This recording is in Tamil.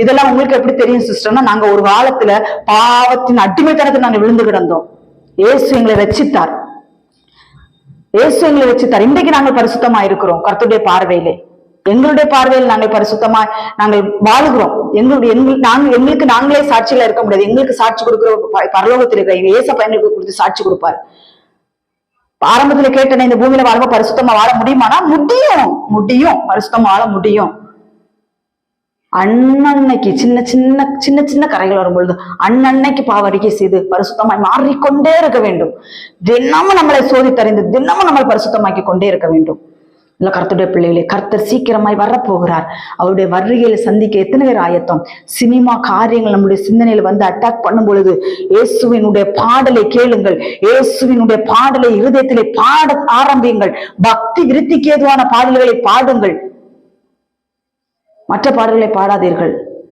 இதெல்லாம் உங்களுக்கு எப்படி தெரியும் சிஸ்டர்னா நாங்க ஒரு காலத்துல பாவத்தின் அடிமைத்தனத்தில் நாங்க விழுந்து கிடந்தோம். இயேசு எங்களை ரச்சித்தார் ஏசு எங்களை ரச்சித்தார் இன்றைக்கு நாங்கள் பரிசுத்தமா இருக்கிறோம் கருத்துடைய பார்வையிலே. எங்களுடைய பார்வையில் நாங்கள் பரிசுத்தமா நாங்கள் வாழுகிறோம். எங்களுடைய எங்கள் நாங்கள் எங்களுக்கு நாங்களே சாட்சியில இருக்க முடியாது. எங்களுக்கு சாட்சி கொடுக்கிற ப- பரலோகத்தில் இருக்கிற ஏச பையனுக்கு கொடுத்து சாட்சி கொடுப்பார். ஆரம்பத்துல கேட்டேனே இந்த பூமியில வாழ பரிசுத்தமா வாழ முடியுமானா? முடியும். முடியும். பரிசுத்தமா வாழ முடியும். அன்னன்னைக்கு சின்ன சின்ன சின்ன சின்ன கரைகள் வரும் பொழுது அன்னன்னைக்கு பாவரிக்கை செய்து பரிசுத்தமாய் மாறிக்கொண்டே இருக்க வேண்டும். தினமும் நம்மளை சோதித்தறிந்து தினமும் நம்மளை பரிசுத்தமாக்கி கொண்டே இருக்க வேண்டும். இல்ல கர்த்தருடைய பிள்ளைகளே கர்த்தர் சீக்கிரமாய் வரப்போகிறார். அவருடைய வருகையில சந்திக்க எத்தனை பேர் ஆயத்தம்? சினிமா காரியங்கள் நம்முடைய சிந்தனையில வந்து அட்டாக் பண்ணும் பொழுது இயேசுவினுடைய பாடலை கேளுங்கள். இயேசுவினுடைய பாடலை இருதயத்திலே பாட ஆரம்பியுங்கள். பக்தி விருத்திக்கு ஏதுவான பாடல்களை பாடுங்கள். மற்ற பாடல்களை பாடாதீர்கள்.